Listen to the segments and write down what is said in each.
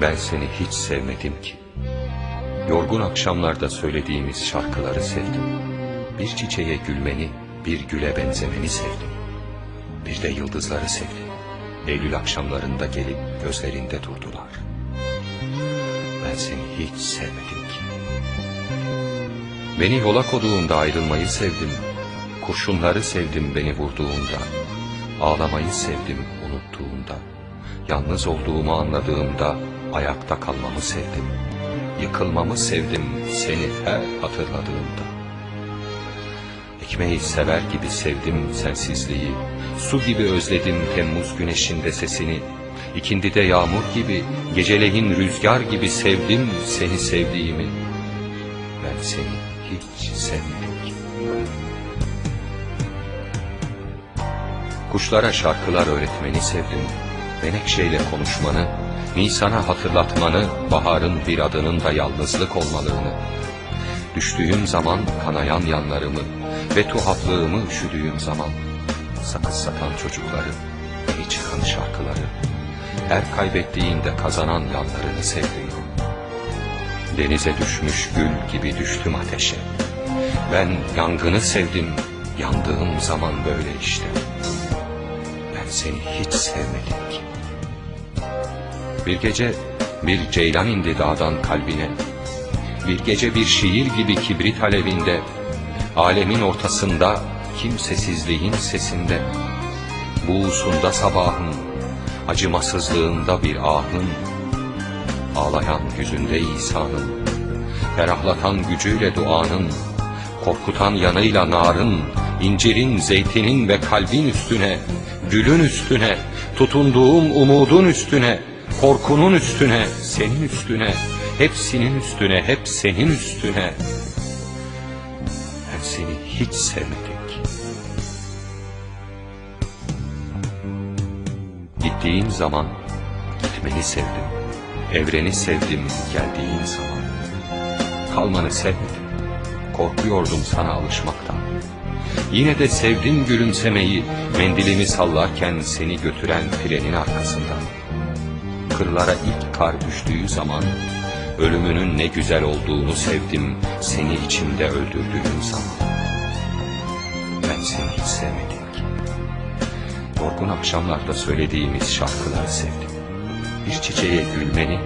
Ben seni hiç sevmedim ki. Yorgun akşamlarda söylediğimiz şarkıları sevdim. Bir çiçeğe gülmeni, bir güle benzemeni sevdim. Bir de yıldızları sevdim. Eylül akşamlarında gelip gözlerinde durdular. Ben seni hiç sevmedim ki. Beni yola koduğunda ayrılmayı sevdim. Kurşunları sevdim beni vurduğunda. Ağlamayı sevdim unuttuğumda. Yalnız olduğumu anladığımda ayakta kalmamı sevdim. Yıkılmamı sevdim seni her hatırladığımda. Ekmeği sever gibi sevdim sensizliği. Su gibi özledim Temmuz güneşinde sesini. İkindide yağmur gibi, geceleyin rüzgar gibi sevdim seni sevdiğimi. Ben seni hiç sevmedim. Kuşlara şarkılar öğretmeni sevdim. Menekşeyle konuşmanı, Nisan'a hatırlatmanı, baharın bir adının da yalnızlık olmalığını. Düştüğüm zaman kanayan yanlarımı ve tuhaflığımı üşüdüğüm zaman sakız satan çocukları, iyi çıkan şarkıları, her kaybettiğinde kazanan yanlarını sevdim. Denize düşmüş gül gibi düştüm ateşe. Ben yangını sevdim, yandığım zaman böyle işte. Seni hiç sevmedim ki. Bir gece bir ceylan indi dağdan kalbine. Bir gece bir şiir gibi kibrit alevinde. Alemin ortasında kimsesizliğin sesinde. Buğusunda sabahın, acımasızlığında bir ahın. Ağlayan yüzünde İsa'nın, ferahlatan gücüyle duanın, korkutan yanıyla narın, incirin, zeytinin ve kalbin üstüne, gülün üstüne, tutunduğum umudun üstüne, korkunun üstüne, senin üstüne, hepsinin üstüne, hep senin üstüne. Ben seni hiç sevmedim. Gittiğin zaman gitmeni sevdim. Evreni sevdim geldiğin zaman. Kalmanı sevmedim. Korkuyordum sana alışmaktan. Yine de sevdim gülümsemeyi, mendilimi sallarken seni götüren trenin arkasından. Kırlara ilk kar düştüğü zaman, ölümünün ne güzel olduğunu sevdim, seni içimde öldürdüğüm zaman. Ben seni hiç sevmedim ki. Yorgun akşamlarda söylediğimiz şarkıları sevdim. Bir çiçeğe gülmeni,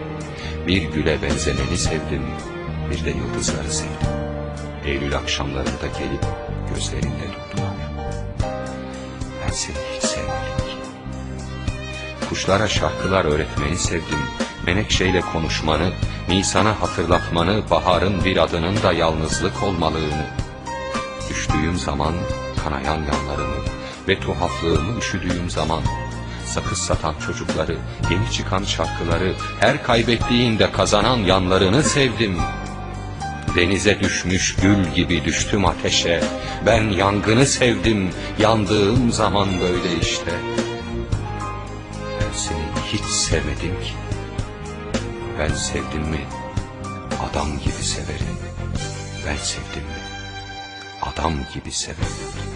bir güle benzemeni sevdim, bir de yıldızları sevdim. Eylül akşamlarında gelip gözlerinde durdular. Ben seni hiç sevmedim. Kuşlara şarkılar öğretmeni sevdim, menekşeyle konuşmanı, Nisan'a hatırlatmanı, baharın bir adının da yalnızlık olmalığını. Düştüğüm zaman kanayan yanlarımı ve tuhaflığımı üşüdüğüm zaman sakız satan çocukları, yeni çıkan şarkıları, her kaybettiğinde kazanan yanlarını sevdim. Denize düşmüş gül gibi düştüm ateşe, ben yangını sevdim, yandığım zaman böyle işte. Ben seni hiç sevmedim ki. Ben sevdim mi adam gibi severim. Ben sevdim mi adam gibi severim.